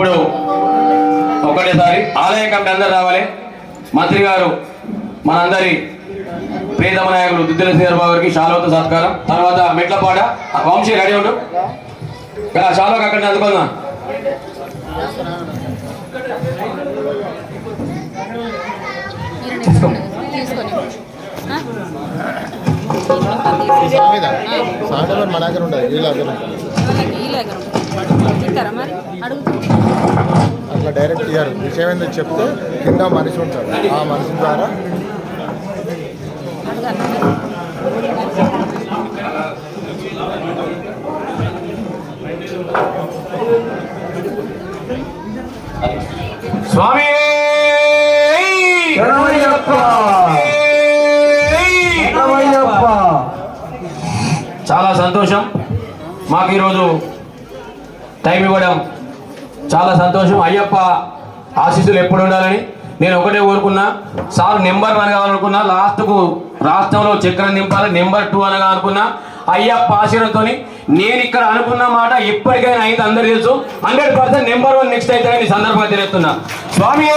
ఇప్పుడు ఒకటేసారి ఆలయ కమిటీ అందరు రావాలి. మంత్రి గారు మనందరి ప్రియతమ నాయకులు దుద్దిల శ్రీధరబాబు గారికి శాలువతో సత్కారం. తర్వాత మెట్లపాడ వంశీ రెడీ ఉండు. ఇలా శాలువకి అక్కడ అందుకుందాం. సాయంత్రం మన దగ్గర ఉండదు వీళ్ళ దగ్గర మరి? అట్లా డైరెక్ట్ ఇయ్యారు. విషయం ఏందో చెప్తే కింద మనిషి ఉంటాడు. ఆ మనిషి ద్వారా స్వామి! చాలా సంతోషం. మాకు ఈరోజు టైం ఇవ్వడం చాలా సంతోషం. అయ్యప్ప ఆశీస్సులు ఎప్పుడు ఉండాలని నేను ఒకటే కోరుకున్నా. సార్ నెంబర్ వన్ కావాలనుకున్నా. లాస్ట్కు రాష్ట్రంలో చక్రం నింపాలి. నెంబర్ టూ అనగా అనుకున్నా. అయ్యప్ప ఆశీర్వంతో నేను ఇక్కడ అనుకున్న మాట ఇప్పటికైనా అయితే అందరు తెలుసు. Hundred percent number one next అయితే సందర్భంగా తెలుస్తున్నా స్వామి!